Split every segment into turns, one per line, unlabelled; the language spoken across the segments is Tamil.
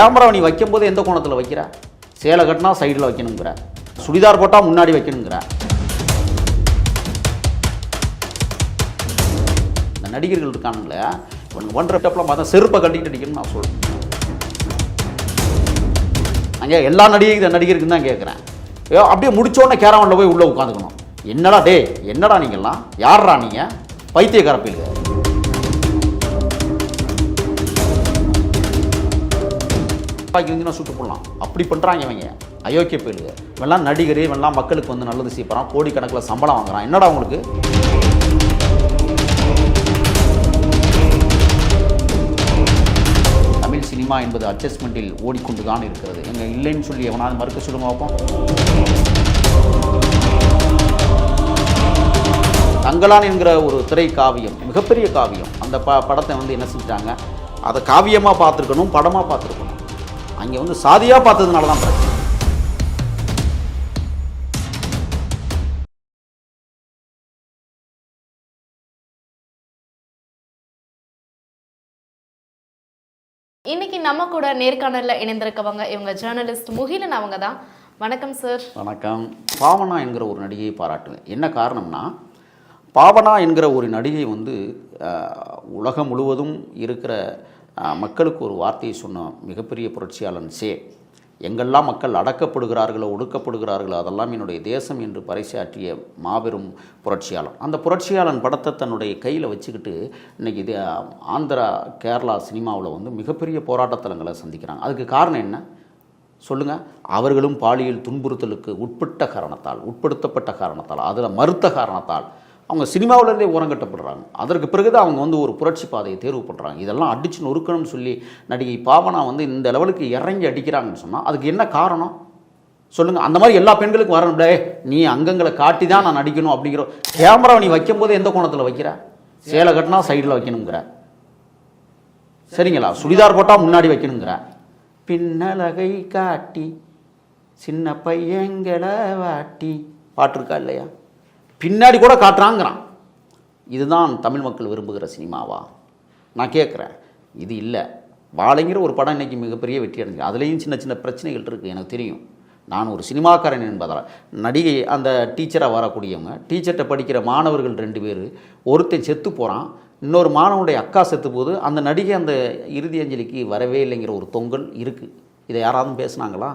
கேமரா நீ வைக்கும்போது எந்த கோணத்தில் வைக்கிற? சேலை கட்டினா சைடில் வைக்கணுங்கிற. சுடிதார் போட்டால் முன்னாடி வைக்கணுங்கிற. இந்த நடிகர்கள் இருக்கானுங்களே ஒன்று ஒன்றரை டப்லாம் பார்த்தா செருப்பை கட்டிக்கிட்டு அடிக்கணும்னு நான் சொல்கிறேன் அங்கே எல்லா நடிகை நடிகருக்கும் தான் கேட்குறேன். ஏ அப்படியே முடிச்சோடனே கேரவனில் போய் உள்ளே உட்காந்துக்கணும். என்னடா டே என்னடா நீங்கள்லாம் யார்ரா நீங்கள் பைத்தியக்கார பயிலுங்க துப்பாக்கி வந்து நான் சுட்டு போடலாம். அப்படி பண்ணுறாங்க இவங்க. அயோக்கிய பயிலுங்க இவெல்லாம் நடிகர் இவெல்லாம் மக்களுக்கு வந்து நல்லது செய்யப்படுறான் கோடிக்கணக்கில் சம்பளம் வாங்குறான். என்னடா உங்களுக்கு? தமிழ் சினிமா என்பது அட்ஜஸ்ட்மெண்ட்டில் ஓடிக்கொண்டு தான் இருக்கிறது. எங்கள் இல்லைன்னு சொல்லி எவனாவது மறுக்க சொல்லுங்க பார்ப்போம் தங்கலான் என்கிற ஒரு திரை காவியம் மிகப்பெரிய காவியம். அந்த ப படத்தை வந்து என்ன செஞ்சிட்டாங்க? அதை காவியமாக பார்த்துருக்கணும் படமாக பார்த்துருக்கணும். அங்கே வந்து சாதியாக பார்த்ததுனால தான் பிரச்சனை.
இன்னைக்கு நம்ம கூட நேர்காணல்ல இணைந்திருக்கவங்க இவங்க ஜேர்னலிஸ்ட் முகிலன் அவங்க தான். வணக்கம் சார்
வணக்கம். பாவனா என்கிற ஒரு நடிகையை பாராட்டுவேன். என்ன காரணம்னா பாவனா என்கிற ஒரு நடிகை வந்து உலகம் முழுவதும் இருக்கிற மக்களுக்கு ஒரு வார்த்தையை சொன்ன மிகப்பெரிய புரட்சியாளன் சே எங்கெல்லாம் மக்கள் அடக்கப்படுகிறார்களோ ஒடுக்கப்படுகிறார்களோ அதெல்லாம் என்னுடைய தேசம் என்று பறைசாற்றிய மாபெரும் புரட்சியாளன். அந்த புரட்சியாளன் படத்தை தன்னுடைய கையில் வச்சுக்கிட்டு இன்னைக்கு இது ஆந்திரா கேரளா சினிமாவில் வந்து மிகப்பெரிய போராட்டத்தலங்களை சந்திக்கிறாங்க. அதுக்கு காரணம் என்ன? சொல்லுங்கள் அவர்களும் பாலியல் துன்புறுத்தலுக்கு உட்பட்ட காரணத்தால் உட்படுத்தப்பட்ட காரணத்தால் அதில் மறுத்த காரணத்தால் அவங்க சினிமாவிலேருந்தே ஓரங்கட்டப்படுறாங்க அதற்கு பிறகு தான் அவங்க வந்து ஒரு புரட்சி பாதையை தேர்வு பண்ணுறாங்க இதெல்லாம் அடிச்சு நொறுக்கணும்னு சொல்லி நடிகை பாவனா வந்து இந்த லெவலுக்கு இறங்கி அடிக்கிறாங்கன்னு சொன்னால் அதுக்கு என்ன காரணம்? சொல்லுங்கள் அந்த மாதிரி எல்லா பெண்களுக்கும் வரணும்ல நீ அங்கங்களை காட்டி தான் நான் நடிக்கணும் அப்படிங்கிற கேமரா நீ வைக்கும்போது எந்த கோணத்தில் வைக்கிற? சேலை கட்டினா சைடில் வைக்கணுங்கிற. சரிங்களா? சுடிதார் போட்டால் முன்னாடி வைக்கணுங்கிற. பின்னலகை காட்டி சின்ன பையங்களை வாட்டி. பாட்டிருக்கா இல்லையா? பின்னாடி கூட காட்டுறாங்கிறான். இதுதான் தமிழ் மக்கள் விரும்புகிற சினிமாவா? நான் கேட்குறேன். இது இல்லை. வாழைங்கிற ஒரு படம் இன்றைக்கி மிகப்பெரிய வெற்றி அடைஞ்சு அதுலேயும் சின்ன சின்ன பிரச்சனைகள் இருக்குது எனக்கு தெரியும். நான் ஒரு சினிமாக்காரன் என்பதால் நடிகை அந்த டீச்சராக வரக்கூடியவங்க டீச்சர்கிட்ட படிக்கிற மாணவர்கள் ரெண்டு பேர் ஒருத்தன் செத்து போகிறான் இன்னொரு மாணவனுடைய அக்கா செத்து போது அந்த நடிகை அந்த இறுதி அஞ்சலிக்கு வரவே இல்லைங்கிற ஒரு தொங்கல் இருக்குது இதை யாராவது பேசுனாங்களா?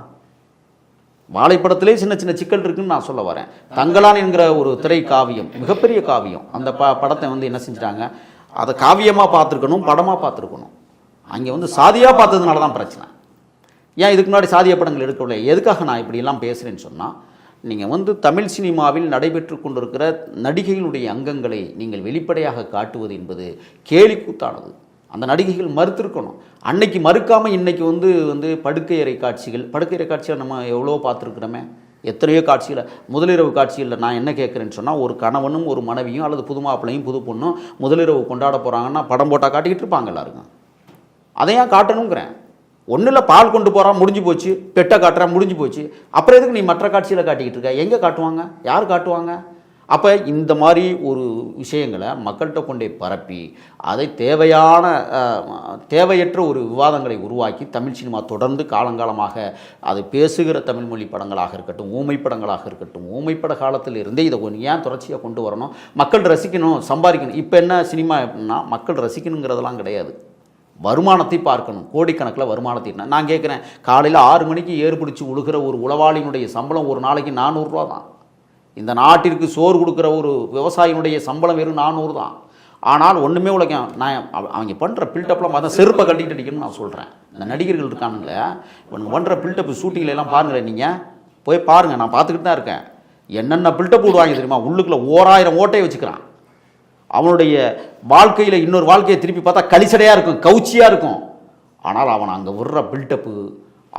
வாழைப்படத்திலே சின்ன சின்ன சிக்கல் இருக்குன்னு நான் சொல்ல வரேன். தங்கலான் என்கிற ஒரு திரை காவியம் மிகப்பெரிய காவியம். அந்த ப படத்தை வந்து என்ன செஞ்சிட்டாங்க? அதை காவியமாக பார்த்துருக்கணும் படமாக பார்த்துருக்கணும். அங்கே வந்து சாதியாக பார்த்ததுனால தான் பிரச்சனை. ஏன் இதுக்கு முன்னாடி சாதிய படங்கள் எடுக்கவில்லை? எதுக்காக நான் இப்படியெல்லாம் பேசுகிறேன்னு சொன்னால் நீங்கள் வந்து தமிழ் சினிமாவில் நடைபெற்று கொண்டிருக்கிற நடிகைகளுடைய அங்கங்களை நீங்கள் வெளிப்படையாக காட்டுவது என்பது கேலிக்கூத்தானது. அந்த நடிகைகள் மறுத்திருக்கணும். அன்னைக்கு மறுக்காமல் இன்னைக்கு வந்து வந்து படுக்கையறை காட்சிகள் படுக்கையறை அறை நம்ம எவ்வளோ பார்த்துருக்குறோமே. எத்தனையோ காட்சியில் முதலிரவு காட்சிகளில் நான் என்ன கேட்குறேன்னு சொன்னால் ஒரு கணவனும் ஒரு மனைவியும் அல்லது புது மாப்பிள்ளையும் புது பொண்ணும் முதலிரவு கொண்டாட போகிறாங்கன்னா படம் போட்டால் காட்டிக்கிட்டு இருப்பாங்க எல்லாருக்கும். அதை ஏன் காட்டணுங்கிறேன். ஒன்றில் பால் கொண்டு போகிறான் முடிஞ்சு போச்சு. பெட்டை காட்டுறான் முடிஞ்சு போச்சு. அப்புறம் எதுக்கு நீ மற்ற காட்சியில் காட்டிக்கிட்டு இருக்க? எங்கே காட்டுவாங்க? யார் காட்டுவாங்க? அப்போ இந்த மாதிரி ஒரு விஷயங்களை மக்கள்கிட்ட கொண்டே பரப்பி அதை தேவையான தேவையற்ற ஒரு விவாதங்களை உருவாக்கி தமிழ் சினிமா தொடர்ந்து காலங்காலமாக அது பேசுகிற தமிழ் மொழி படங்களாக இருக்கட்டும் ஊமை படங்களாக இருக்கட்டும் ஊமைப்பட காலத்தில் இருந்தே இதை கொஞ்சம் ஏன் தொடர்ச்சியாக கொண்டு வரணும்? மக்கள் ரசிக்கணும் சம்பாதிக்கணும். இப்போ என்ன சினிமா எப்படின்னா மக்கள் ரசிக்கணுங்கிறதெல்லாம் கிடையாது. வருமானத்தை பார்க்கணும். கோடிக்கணக்கில் வருமானத்தை நான் கேட்குறேன். காலையில் ஆறு மணிக்கு ஏறு பிடிச்சி உழுகிற ஒரு உளவாளியினுடைய சம்பளம் ஒரு நாளைக்கு நானூறுரூவா தான் இந்த நாட்டிற்கு சோறு கொடுக்குற ஒரு விவசாயினுடைய சம்பளம் வெறும் நானூறு தான். ஆனால் ஒன்றுமே உலக நான் அவ- அவங்க பண்ணுற பில்டப்லாம் பார்த்தா செருப்பை கட்டிட்டு அடிக்கணும்னு நான் சொல்கிறேன் இந்த நடிகர்கள் இருக்கானுங்களே இவங்க பண்ணுற பில்டப் ஷூட்டிங்ல எல்லாம் பாருங்களேன் நீங்கள் போய் பாருங்கள் நான் பார்த்துக்கிட்டு தான் இருக்கேன். என்னென்ன பில்டப் போடுவாங்க தெரியுமா? உள்ளுக்குள்ளே ஓராயிரம் ஓட்டையை வச்சுக்கிறான். அவனுடைய வாழ்க்கையில் இன்னொரு வாழ்க்கையை திருப்பி பார்த்தா கலிசடையாக இருக்கும் கவுச்சியாக இருக்கும். ஆனால் அவன் அங்கே விடுற பில்டப்பு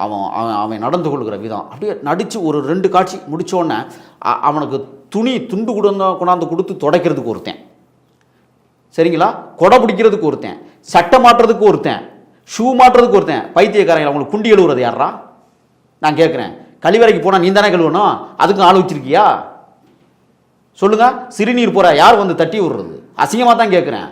அவன் அவன் அவன் நடந்து கொள்கிற விதம். அப்படியே நடித்து ஒரு ரெண்டு காட்சி முடித்தோடனே அவனுக்கு துணி துண்டு கொடுந்த கொண்டாந்து கொடுத்து துடைக்கிறதுக்கு ஒருத்தன். சரிங்களா? கொடை பிடிக்கிறதுக்கு ஒருத்தன். சட்டை மாட்டுறதுக்கு ஒருத்தன். ஷூ மாட்டுறதுக்கு ஒருத்தன். பைத்தியக்காரங்க அவங்களுக்கு குண்டி எழுவுறது யாரா நான் கேட்குறேன். கழிவறைக்கு போனால் நீ தானே கழுவணும்? அதுக்கும் ஆள் வச்சிருக்கியா? சொல்லுங்கள் சிறுநீர் போகிற யார் வந்து தட்டி விடுறது? அசிங்கமாக தான் கேட்குறேன்.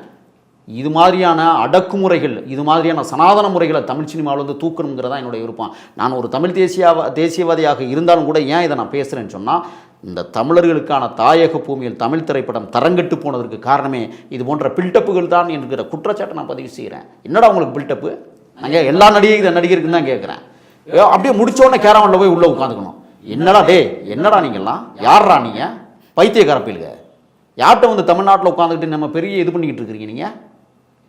இது மாதிரியான அடக்குமுறைகள் இது மாதிரியான சனாதன முறைகளை தமிழ் சினிமாவில் வந்து தூக்கணுங்கிறதா என்னுடைய விருப்பம். நான் ஒரு தமிழ் தேசியவா தேசியவாதியாக இருந்தாலும் கூட ஏன் இதை நான் பேசுகிறேன்னு சொன்னால் இந்த தமிழர்களுக்கான தாயக பூமியில் தமிழ் திரைப்படம் தரங்கெட்டு போனதற்கு காரணமே இது போன்ற பில்டப்புகள் தான் என்கிற குற்றச்சாட்டை நான் பதிவு செய்கிறேன். என்னடா உங்களுக்கு பில்டப்பு? நாங்கள் எல்லா நடிகை நடிகருக்குன்னு தான் கேட்குறேன். அப்படியே முடிச்சோடனே கேரவனில் போய் உள்ளே உட்காந்துக்கணும். என்னடா டே என்னடா நீங்கள்லாம் யார்ரா நீங்கள் பைத்தியக்கார பயிலுங்க யார்கிட்ட வந்து தமிழ்நாட்டில் உட்காந்துக்கிட்டு நம்ம பெரிய இது பண்ணிக்கிட்டு இருக்கிறீங்க நீங்கள்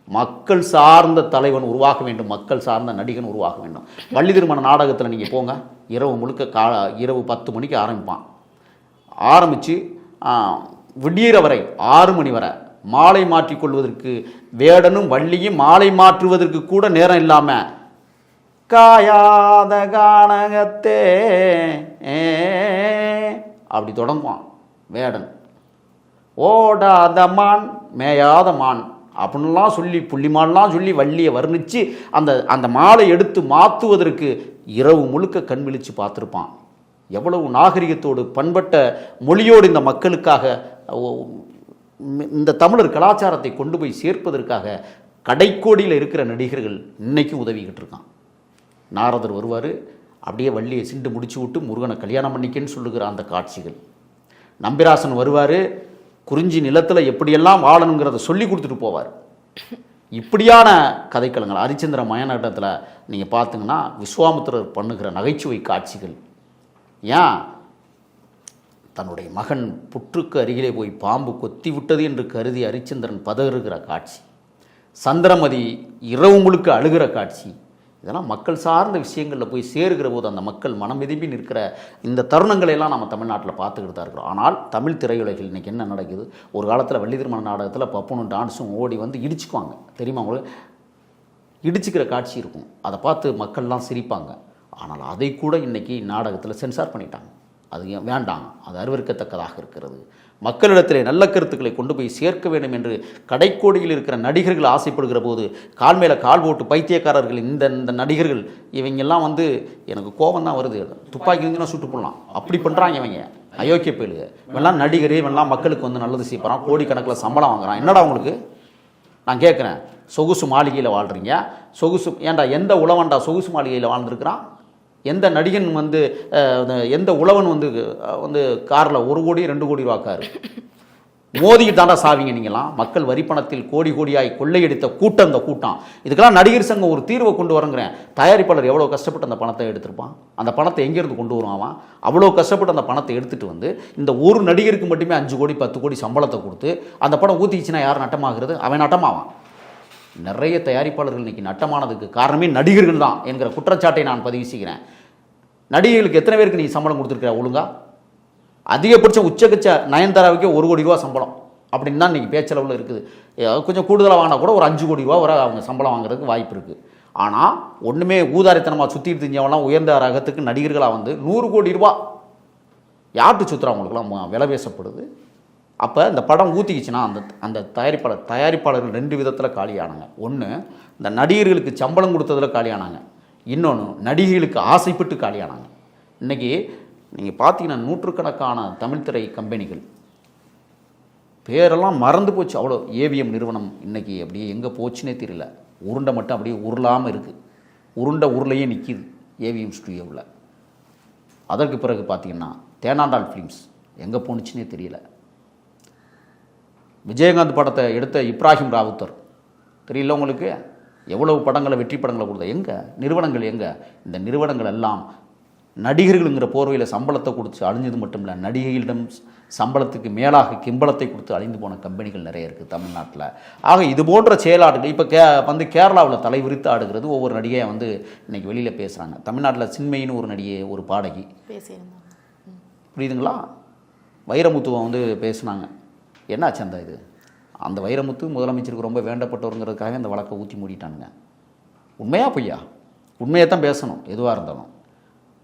மக்கள் சார்ந்த தலைவன் உருவாக வேண்டும் மக்கள் சார்ந்த நடிகன் உருவாக வேண்டும். வள்ளி திருமண நாடகத்தில் நீங்கள் போங்க. இரவு முழுக்க கா இரவு பத்து மணிக்கு ஆரம்பிப்பான். ஆரம்பித்து விடியிற வரை ஆறு மணி வரை மாலை மாற்றிக்கொள்வதற்கு வேடனும் வள்ளியும் மாலை மாற்றுவதற்கு கூட நேரம் இல்லாமல் காயாத கானகத்தே அப்படி தொடங்குவான் வேடன். ஓடாத மான் மேயாத மான். அப்படின்லாம் சொல்லி புள்ளிமான்லாம் சொல்லி வள்ளியை வர்ணித்து அந்த அந்த மாலை எடுத்து மாற்றுவதற்கு இரவு முழுக்க கண் விழித்து பார்த்துருப்பான். எவ்வளவு நாகரிகத்தோடு பண்பட்ட மொழியோடு இந்த மக்களுக்காக இந்த தமிழர் கலாச்சாரத்தை கொண்டு போய் சேர்ப்பதற்காக கடைக்கோடியில் இருக்கிற நடிகர்கள் இன்னைக்கும் உதவிக்கிட்டு இருக்கான். நாரதர் வருவார் அப்படியே வள்ளியை சிண்டு முடிச்சு விட்டு முருகனை கல்யாணம் பண்ணிக்கன்னு சொல்லுகிற அந்த காட்சிகள். நம்பிராசன் வருவார் குறிஞ்சி நிலத்தில் எப்படியெல்லாம் வாழணுங்கிறத சொல்லி கொடுத்துட்டு போவார். இப்படியான கதைக்களங்கள் ஹரிச்சந்திர மயநாட்டத்தில் நீங்கள் பார்த்தீங்கன்னா விஸ்வாமித்திரர் பண்ணுகிற நகைச்சுவை காட்சிகள். ஏன்? தன்னுடைய மகன் புற்றுக்கு அருகிலே போய் பாம்பு கொத்தி விட்டது என்று கருதி ஹரிச்சந்திரன் பதறுகிற காட்சி. சந்திரமதி இரவு முழுக்க அழுகிற காட்சி. இதெல்லாம் மக்கள் சார்ந்த விஷயங்களில் போய் சேருகிற போது அந்த மக்கள் மனம் விரும்பி நிற்கிற இந்த தருணங்களை எல்லாம் நம்ம தமிழ்நாட்டில் பார்த்துக்கிட்டு தான் இருக்கிறோம். ஆனால் தமிழ் திரையுலகில் இன்றைக்கி என்ன நடக்குது? ஒரு காலத்தில் வள்ளி திருமண நாடகத்தில் பப்புனும் டான்ஸும் ஓடி வந்து இடிச்சுக்குவாங்க. தெரியுமா உங்களுக்கு? இடிச்சுக்கிற காட்சி இருக்கும். அதை பார்த்து மக்கள்லாம் சிரிப்பாங்க. ஆனால் அதை கூட இன்றைக்கி நாடகத்தில் சென்சார் பண்ணிட்டாங்க. அது ஏன் வேண்டாம். அது அருவருக்கத்தக்கதாக இருக்கிறது. மக்களிடத்திலே நல்ல கருத்துக்களை கொண்டு போய் சேர்க்க வேண்டும் என்று கடைக்கோடியில் இருக்கிற நடிகர்கள் ஆசைப்படுகிற போது கால் மேலே கால் போட்டு பைத்தியக்காரர்கள் இந்த இந்த நடிகர்கள் இவங்கெல்லாம் வந்து எனக்கு கோபம் தான் வருது. துப்பாக்கி வந்து சுட்டு போடலாம். அப்படி பண்ணுறாங்க இவங்க. அயோக்கிய பயலுக இவெல்லாம் நடிகர் இவெல்லாம் மக்களுக்கு வந்து நல்லது செய்யப்படுறான் கோடிக்கணக்கில் சம்பளம் வாங்குறான். என்னடா உங்களுக்கு? நான் கேட்குறேன். சொகுசு மாளிகையில் வாழ்கிறீங்க சொகுசு ஏன்டா எந்த உழவன்டா சொகுசு மாளிகையில் வாழ்ந்துருக்கிறான்? எந்த நடிகன் வந்து அந்த எந்த உழவன் வந்து வந்து காரில் ஒரு கோடி ரெண்டு கோடி ரூபாக்காரு காரு? மோதிக்கு தாண்டா சாவிங்க நீங்களாம் மக்கள் வரிப்பணத்தில் கோடி கோடியாய் கொள்ளையடித்த கூட்டம் இந்த கூட்டம். இதுக்கெல்லாம் நடிகர் சங்கம் ஒரு தீர்வை கொண்டு வரங்கிறேன். தயாரிப்பாளர் எவ்வளோ கஷ்டப்பட்டு அந்த பணத்தை எடுத்திருப்பான்? அந்த பணத்தை எங்கேருந்து கொண்டு வருவான் அவன்? அவ்வளோ கஷ்டப்பட்டு அந்த பணத்தை எடுத்துகிட்டு வந்து இந்த ஒரு நடிகருக்கு மட்டுமே அஞ்சு கோடி பத்து கோடி சம்பளத்தை கொடுத்து அந்த படம் ஊற்றிச்சுன்னா யார் நட்டமாகிறது? அவன் நட்டமாவான். நிறைய தயாரிப்பாளர்கள் இன்றைக்கி நட்டமானதுக்கு காரணமே நடிகர்கள் தான் என்கிற குற்றச்சாட்டை நான் பதிவு செய்கிறேன். நடிகர்களுக்கு எத்தனை பேருக்கு நீ சம்பளம் கொடுத்துருக்கிற ஒழுங்கா? அதிகபட்ச உச்சகச்ச நயன்தாராவுக்கே ஒரு கோடி ரூபா சம்பளம் அப்படின்னு தான் இன்றைக்கி பேச்சளவில் இருக்குது. கொஞ்சம் கூடுதலாக வாங்கினா கூட ஒரு அஞ்சு கோடி ரூபா வரை அவங்க சம்பளம் வாங்குறதுக்கு வாய்ப்பு இருக்குது ஆனால் ஒன்றுமே ஊதாரித்தனமாக சுற்றிட்டு தெரிஞ்சவங்களாம் உயர்ந்த ரகத்துக்கு நடிகர்களாக வந்து நூறு கோடி ரூபா யார்கிட்ட சுற்றுறவங்களுக்குலாம் விலை பேசப்படுது. அப்போ இந்த படம் ஊற்றிக்கிச்சுன்னா அந்த அந்த தயாரிப்பாளர் தயாரிப்பாளர்கள் ரெண்டு விதத்தில் காலியானாங்க. ஒன்று இந்த நடிகர்களுக்கு சம்பளம் கொடுத்ததில் காலியானாங்க. இன்னொன்று நடிகைகளுக்கு ஆசைப்பட்டு காலியானாங்க. இன்றைக்கி நீங்கள் பார்த்தீங்கன்னா நூற்றுக்கணக்கான தமிழ் திரை கம்பெனிகள். பேரெல்லாம் மறந்து போச்சு. அவ்வளோ ஏவிஎம் நிறுவனம் இன்றைக்கி அப்படியே எங்கே போச்சுன்னே தெரியல. உருண்டை மட்டும் அப்படியே உருளாமல் இருக்குது உருண்டை உருளையே நிற்கிது ஏவிஎம் ஸ்டுடியோவில். அதற்கு பிறகு பார்த்திங்கன்னா தேனாண்டாள் ஃபிலிம்ஸ் எங்கே போணுச்சுன்னே தெரியல. விஜயகாந்த் படத்தை எடுத்த இப்ராஹிம் ராவுத்தர். தெரியல உங்களுக்கு? எவ்வளவு படங்களை வெற்றி படங்களை கொடுத்த? எங்கே? நிறுவனங்கள் எங்கே? இந்த நிறுவனங்கள் எல்லாம் நடிகர்களுங்கிற போர்வையில் சம்பளத்தை கொடுத்து அழிஞ்சது மட்டும் இல்லை நடிகைகளிடம் சம்பளத்துக்கு மேலாக கிம்பளத்தை கொடுத்து அழிந்து போன கம்பெனிகள் நிறைய இருக்குது தமிழ்நாட்டில். ஆக இது போன்ற செயலாடுகள் இப்போ கே வந்து கேரளாவில் தலைவிரித்து ஆடுகிறது. ஒவ்வொரு நடிகையை வந்து இன்னைக்கு வெளியில் பேசுகிறாங்க தமிழ்நாட்டில் சின்மைன்னு ஒரு நடிகை ஒரு பாடகி. புரியுதுங்களா? வைரமுத்துவை வந்து பேசுனாங்க. என்னாச்சு அந்த இது? அந்த வைரமுத்து முதலமைச்சருக்கு ரொம்ப வேண்டப்பட்டவருங்கிறதுக்காக இந்த வழக்கை ஊற்றி மூடிட்டானுங்க. உண்மையா பொய்யா? உண்மையை தான் பேசணும் எதுவாக இருந்தாலும்.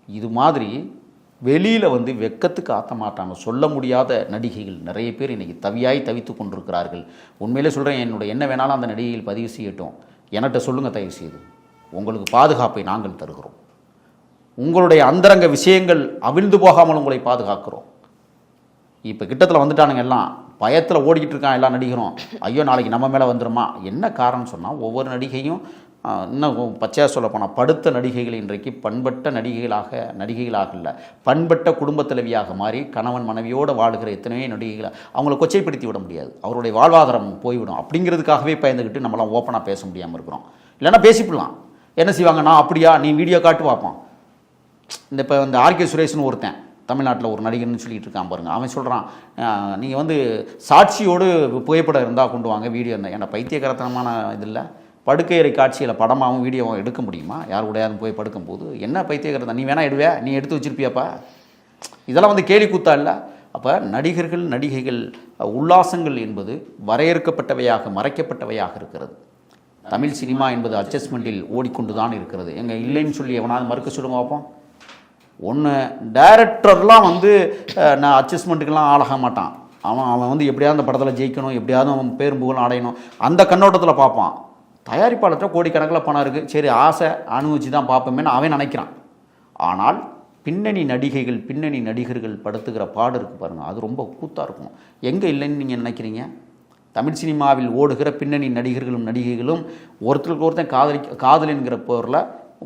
இது மாதிரி வெளியில் வந்து வெக்கத்துக்கு ஆற்ற மாட்டாங்க. சொல்ல முடியாத நடிகைகள். நிறைய பேர் இன்றைக்கி தவியாய் தவித்து கொண்டிருக்கிறார்கள். உண்மையிலே சொல்கிறேன் என்னோட என்ன வேணாலும் அந்த நடிகைகள் பதிவு செய்யட்டும். என்கிட்ட சொல்லுங்கள் தயவு செய்து. உங்களுக்கு பாதுகாப்பை நாங்கள் தருகிறோம். உங்களுடைய அந்தரங்க விஷயங்கள் அவிழ்ந்து போகாமல் உங்களை பாதுகாக்கிறோம். இப்போ கிட்டத்தில் வந்துட்டானுங்க எல்லாம். பயத்தில் ஓடிக்கிட்டு இருக்கான் எல்லா நடிகரும். ஐயோ நாளைக்கு நம்ம மேலே வந்துருமா? என்ன காரணம் சொன்னால் ஒவ்வொரு நடிகையும் இன்னும் பச்சையாக சொல்ல போனால் படுத்த நடிகைகள் இன்றைக்கு பண்பட்ட நடிகைகளாக நடிகைகளாக இல்லை. பண்பட்ட குடும்பத் தலைவியாக மாறி கணவன் மனைவியோடு வாழுகிற எத்தனையோ நடிகைகளை அவங்கள கொச்சைப்படுத்தி விட முடியாது. அவருடைய வாழ்வாதாரம் போய்விடும் அப்படிங்கிறதுக்காகவே பயந்துக்கிட்டு நம்மளாம் ஓப்பனாக பேச முடியாமல் இருக்கிறோம். இல்லைன்னா பேசிப்பிடலாம். என்ன செய்வாங்க? நான் அப்படியா? நீ வீடியோ காட்டு பார்ப்பான். இந்த இப்போ இந்த ஆர்கே சுரேஷ்னு ஒருத்தன். தமிழ்நாட்டில் ஒரு நடிகர்னு சொல்லிட்டு இருக்கான் பாருங்க. அவன் சொல்கிறான் நீங்கள் வந்து சாட்சியோடு புகைப்படம் இருந்தால் கொண்டு வாங்க வீடியோ இருந்தால் ஏன்னா பைத்தியகரத்தனமான இது இல்லை. படுக்கையறை காட்சியில் படமாகவும் வீடியோவும் எடுக்க முடியுமா? யார் கூடயாவது போய் படுக்கும்போது? என்ன பைத்தியகரத்தை நீ வேணா எடுவே நீ எடுத்து வச்சிருப்பியாப்பா? இதெல்லாம் வந்து கேலி கூத்தா இல்லை. அப்போ நடிகர்கள் நடிகைகள் உல்லாசங்கள் என்பது வரையறுக்கப்பட்டவையாக மறைக்கப்பட்டவையாக இருக்கிறது. தமிழ் சினிமா என்பது அட்ஜஸ்ட்மெண்ட்டில் ஓடிக்கொண்டு தான் இருக்கிறது. எங்கள் இல்லைன்னு சொல்லி எவனாவது மறுக்க சொல்லுங்க பார்ப்போம். ஒன்று டைரக்டர்லாம் வந்து நான் அட்ஜஸ்ட்மெண்ட்டுக்கெல்லாம் ஆளாக மாட்டான். அவன் அவன் வந்து எப்படியாவது அந்த படத்தில் ஜெயிக்கணும் எப்படியாவது அவன் பேரும் அடையணும். அந்த கண்ணோட்டத்தில் பார்ப்பான். தயாரிப்பாளர்கிட்ட கோடிக்கணக்கில் பணம் இருக்குது சரி ஆசை அனுபவிச்சு தான் பார்ப்போமேன்னு அவன் நினைக்கிறான். ஆனால் பின்னணி நடிகைகள் பின்னணி நடிகர்கள் படுத்துகிற பாடு இருக்குது பாருங்கள் அது ரொம்ப கூத்தாக இருக்கும். எங்கே இல்லைன்னு நீங்கள் நினைக்கிறீங்க? தமிழ் சினிமாவில் ஓடுகிற பின்னணி நடிகர்களும் நடிகைகளும் ஒருத்தருக்கு ஒருத்தன் காதலி காதல் என்கிற போரில்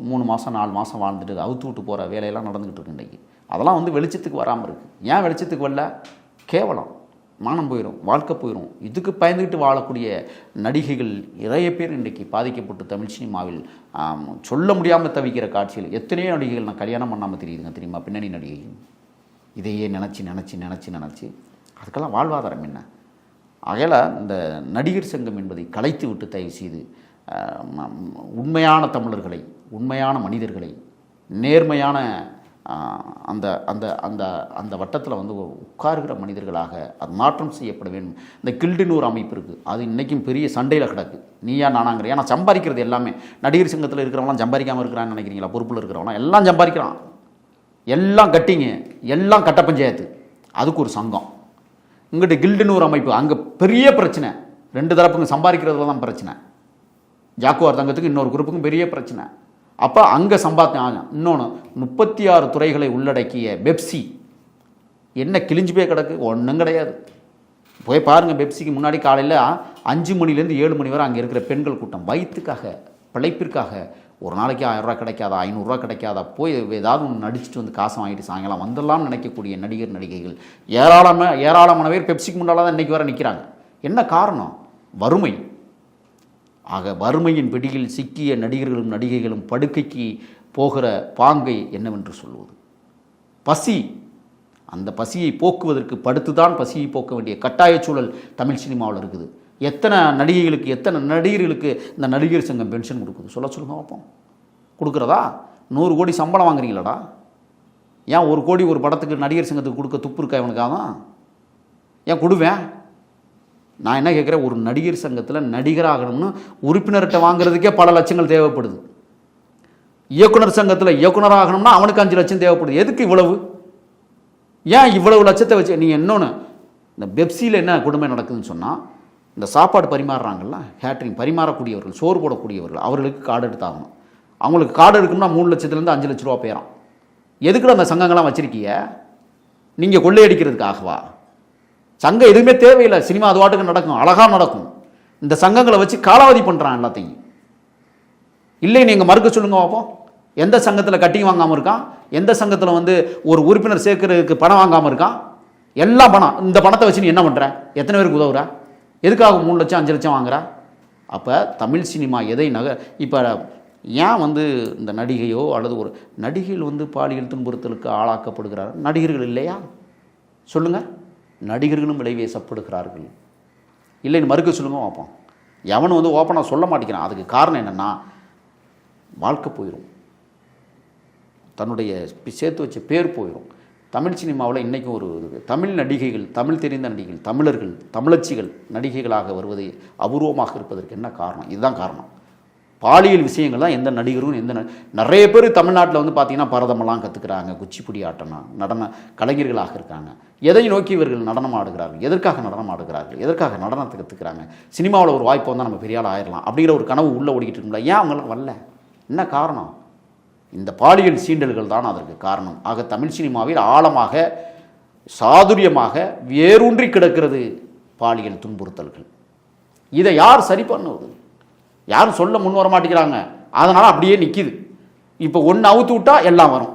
மூணு மாதம் நாலு மாதம் வாழ்ந்துட்டு அவுத்து விட்டு போகிற வேலையெல்லாம் நடந்துக்கிட்டு இருக்கு இன்றைக்கி. அதெல்லாம் வந்து வெளிச்சத்துக்கு வராமல் இருக்குது ஏன் வெளிச்சத்துக்கு வரல? கேவலம். மானம் போயிடும் வாழ்க்கை போயிடும் இதுக்கு பயந்துக்கிட்டு வாழக்கூடிய நடிகைகள் நிறைய பேர் இன்றைக்கி பாதிக்கப்பட்டு தமிழ் சினிமாவில் சொல்ல முடியாமல் தவிக்கிற காட்சிகள். எத்தனையோ நடிகைகள் நான் கல்யாணம் பண்ணாமல் தெரியுதுங்க தெரியுமா? பின்னணி நடிகைகள். இதையே நினச்சி நினச்சி நினச்சி நினச்சி. அதுக்கெல்லாம் வாழ்வாதாரம் என்ன? ஆகையால் இந்த நடிகர் சங்கம் என்பதை கலைத்து விட்டு தயவு செய்து உண்மையான தமிழர்களை உண்மையான மனிதர்களை நேர்மையான அந்த அந்த அந்த அந்த வட்டத்தில் வந்து உட்காருகிற மனிதர்களாக அது மாற்றம் செய்யப்பட வேண்டும். இந்த கில்டினூர் ஒரு அமைப்பு இருக்குது அது இன்றைக்கும் பெரிய சண்டையில் கிடக்கு. நீயா நானாங்கிற. ஏன்னா சம்பாதிக்கிறது எல்லாமே. நடிகர் சங்கத்தில் இருக்கிறவங்களாம் சம்பாதிக்காமல் இருக்கிறான்னு நினைக்கிறீங்களா? பொறுப்பில் இருக்கிறவங்களாம். எல்லாம் சம்பாதிக்கிறான். எல்லாம் கட்டிங்க. எல்லாம் கட்ட பஞ்சாயத்து. அதுக்கு ஒரு சங்கம். இங்கிட்ட கில்டுன்னு ஒரு அமைப்பு அங்கே பெரிய பிரச்சனை. ரெண்டு தரப்புங்க சம்பாதிக்கிறதுல தான் பிரச்சனை. ஜாக்குவார் தங்கத்துக்கு இன்னொரு குரூப்புக்கும் பெரிய பிரச்சனை. அப்போ அங்கே சம்பாத்தி இன்னொன்று முப்பத்தி ஆறு துறைகளை உள்ளடக்கிய பெப்சி என்ன கிழிஞ்சு போய் கிடக்கு? ஒன்றும் கிடையாது. போய் பாருங்கள் பெப்சிக்கு முன்னாடி காலையில் அஞ்சு மணிலேருந்து ஏழு மணி வரை அங்கே இருக்கிற பெண்கள் கூட்டம். வயிற்றுக்காக பிழைப்பிற்காக ஒரு நாளைக்கு ஆயிரம் கிடைக்காதா ஐநூறுரூவா கிடைக்காதா போய் ஏதாவது ஒன்று நடிச்சுட்டு வந்து காசு வாங்கிட்டு சாயங்காலம் வந்துடலாம்னு நினைக்கக்கூடிய நடிகர் நடிகைகள். ஏராளமாக ஏராளமான பேர் பெப்சிக்கு முன்னால் தான் இன்றைக்கி வர நிற்கிறாங்க என்ன காரணம்? வறுமை. ஆக வறுமையின் பிடியில் சிக்கிய நடிகர்களும் நடிகைகளும் படுக்கைக்கு போகிற பாங்கை என்னவென்று சொல்வது? பசி. அந்த பசியை போக்குவதற்கு படுத்துதான் பசியை போக்க வேண்டிய கட்டாய சூழல் தமிழ் சினிமாவில் இருக்குது. எத்தனை நடிகைகளுக்கு எத்தனை நடிகர்களுக்கு இந்த நடிகர் சங்கம் பென்ஷன் கொடுக்குது? சொல்ல சொல்லுங்க பார்ப்போம். கொடுக்குறதா? நூறு கோடி சம்பளம் வாங்குறீங்களாடா? ஏன் ஒரு கோடி ஒரு படத்துக்கு நடிகர் சங்கத்துக்கு கொடுக்க துப்பு இருக்கா இவனுக்காக தான் ஏன் கொடுவேன்? நான் என்ன கேட்குறேன்? ஒரு நடிகர் சங்கத்தில் நடிகராகணும்னு உறுப்பினர்கிட்ட வாங்குறதுக்கே பல லட்சங்கள் தேவைப்படுது. இயக்குனர் சங்கத்தில் இயக்குனர் ஆகணும்னா அவனுக்கு அஞ்சு லட்சம் தேவைப்படுது. எதுக்கு இவ்வளவு? ஏன் இவ்வளவு லட்சத்தை வச்சு? நீங்கள் இன்னொன்று இந்த பெப்சியில் என்ன கொடுமை நடக்குதுன்னு சொன்னால் இந்த சாப்பாடு பரிமாறுறாங்கல்ல கேட்ரிங் பரிமாறக்கூடியவர்கள் சோறு போடக்கூடியவர்கள் அவர்களுக்கு கார்டு எடுத்தாகணும். அவங்களுக்கு கார்டு எடுக்கணும்னா மூணு லட்சத்துலேருந்து அஞ்சு லட்ச ரூபா போயிடும். எதுக்குள்ள அந்த சங்கங்கள்லாம் வச்சுருக்கீங்க நீங்கள் கொள்ளையடிக்கிறதுக்காகவா? சங்கம் எதுவுமே தேவையில்லை. சினிமா அது வாட்டுக்கு நடக்கும். அழகாக நடக்கும். இந்த சங்கங்களை வச்சு காலாவதி பண்ணுறான் எல்லாத்தையும். இல்லை நீங்கள் மறுக்க சொல்லுங்க பார்ப்போம் எந்த சங்கத்தில் கட்டிங் வாங்காமல் இருக்கான் எந்த சங்கத்தில் வந்து ஒரு உறுப்பினர் சேர்க்கறதுக்கு பணம் வாங்காமல் இருக்கான் எல்லா பணம். இந்த பணத்தை வச்சு நீ என்ன பண்ணுற எத்தனை பேருக்கு உதவுற? எதுக்காக மூணு லட்சம் அஞ்சு லட்சம் வாங்குற? அப்போ தமிழ் சினிமா எதை நக இப்போ ஏன் வந்து இந்த நடிகையோ அல்லது ஒரு நடிகைகள் வந்து பாலியல் துன்புறுத்தலுக்கு ஆளாக்கப்படுகிறார்? நடிகர்கள் இல்லையா? சொல்லுங்கள் நடிகர்களும் விளைவேசப்படுகிறார்கள் இல்லைன்னு மறுக்க சொல்லுங்க பார்ப்போம். எவனும் வந்து ஓப்பனாக சொல்ல மாட்டேங்கிறான். அதுக்கு காரணம் என்னென்னா வாழ்க்கை போயிடும் தன்னுடைய சேர்த்து வச்ச பேர் போயிடும் தமிழ் சினிமாவில் இன்றைக்கும் ஒரு இது. தமிழ் நடிகைகள் தமிழ் தெரிந்த நடிகைகள் தமிழர்கள் தமிழச்சிகள் நடிகைகளாக வருவது அபூர்வமாக இருப்பதற்கு என்ன காரணம்? இதுதான் காரணம். பாலியல் விஷயங்கள் தான் எந்த நடிகரும் எந்த ந- நிறைய பேர் தமிழ்நாட்டில் வந்து பார்த்தீங்கன்னா பரதமெல்லாம் கற்றுக்குறாங்க குச்சிப்புடி ஆட்டணும் நடன கலைஞர்களாக இருக்காங்க. எதை நோக்கி இவர்கள் நடனம் ஆடுகிறார்கள்? எதற்காக நடனம் ஆடுகிறார்கள்? எதற்காக நடனத்தை கற்றுக்கிறாங்க சினிமாவில் ஒரு வாய்ப்பு வந்தால் நம்ம பெரிய ஆள் ஆயிடலாம் அப்படிங்கிற ஒரு கனவு உள்ளே ஓடிக்கிட்டு இருக்கும்ல. ஏன் அவங்களாம் வரல? என்ன காரணம்? இந்த பாலியல் சீண்டல்கள் தான் அதற்கு காரணம். ஆக தமிழ் சினிமாவில் ஆழமாக சாதுரியமாக வேரூன்றி கிடக்கிறது பாலியல் துன்புறுத்தல்கள். இதை யார் சரி பண்ணுவது யாரும் சொல்ல முன் வர மாட்டேங்கிறாங்க. அதனால் அப்படியே நிற்கிது இப்போ ஒன்று அவுத்து விட்டா எல்லாம் வரும்.